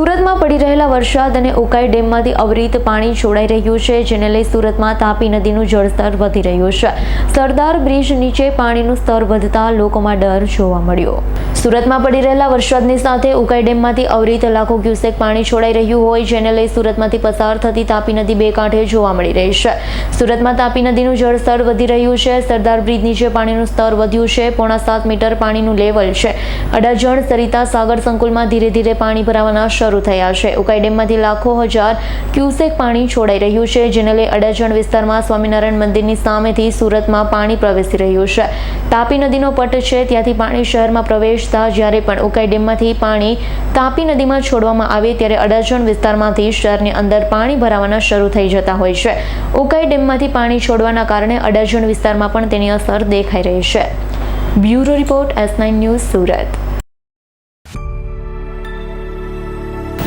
સુરતમાં પડી રહેલા વરસાદ અને ઉકાઈ ડેમમાંથી અવિરત પાણી છોડાઈ રહ્યું છે, જેને લઈ સુરતમાં તાપી નદીનું જળસ્તર વધી રહ્યું છે. સરદાર બ્રિજ નીચે પાણીનું સ્તર વધતા લોકોમાં ડર જોવા મળ્યો. સુરતમાં પડી રહેલા વરસાદની સાથે ઉકાઈ ડેમમાંથી અવિરત લાખો ક્યુસેક પાણી છોડાઈ રહ્યું હોય, જેને લઈ સુરતમાંથી પસાર થતી તાપી નદી બે કાંઠે જોવા મળી રહી છે. સુરતમાં તાપી નદીનું જળસ્તર વધી રહ્યું છે, સરદાર બ્રિજ નીચે પાણીનું સ્તર વધ્યું છે, પોણા સાત મીટર પાણીનું લેવલ છે. અડાજણ, સરિતા સાગર સંકુલમાં ધીરે ધીરે પાણી ભરાવાના શરૂ થયા છે. ઉકાઈ ડેમમાંથી લાખો હજાર ક્યુસેક પાણી છોડાઈ રહ્યું છે, જેને લઈ અડાજણ વિસ્તારમાં સ્વામિનારાયણ મંદિરની સામેથી સુરતમાં પાણી પ્રવેશી રહ્યું છે. તાપી નદીનો પટ છે, ત્યાંથી પાણી શહેરમાં પ્રવેશતા જ્યારે પણ ઉકાઈ ડેમમાંથી પાણી તાપી નદીમાં છોડવામાં આવે ત્યારે અડાજણ વિસ્તારમાંથી શહેરની અંદર પાણી ભરાવાના શરૂ થઈ જતા હોય છે. ઉકાઈ ડેમમાંથી પાણી છોડવાના કારણે અડાજણ વિસ્તારમાં પણ તેની અસર દેખાઈ રહી છે. Bureau report S nine news Surat.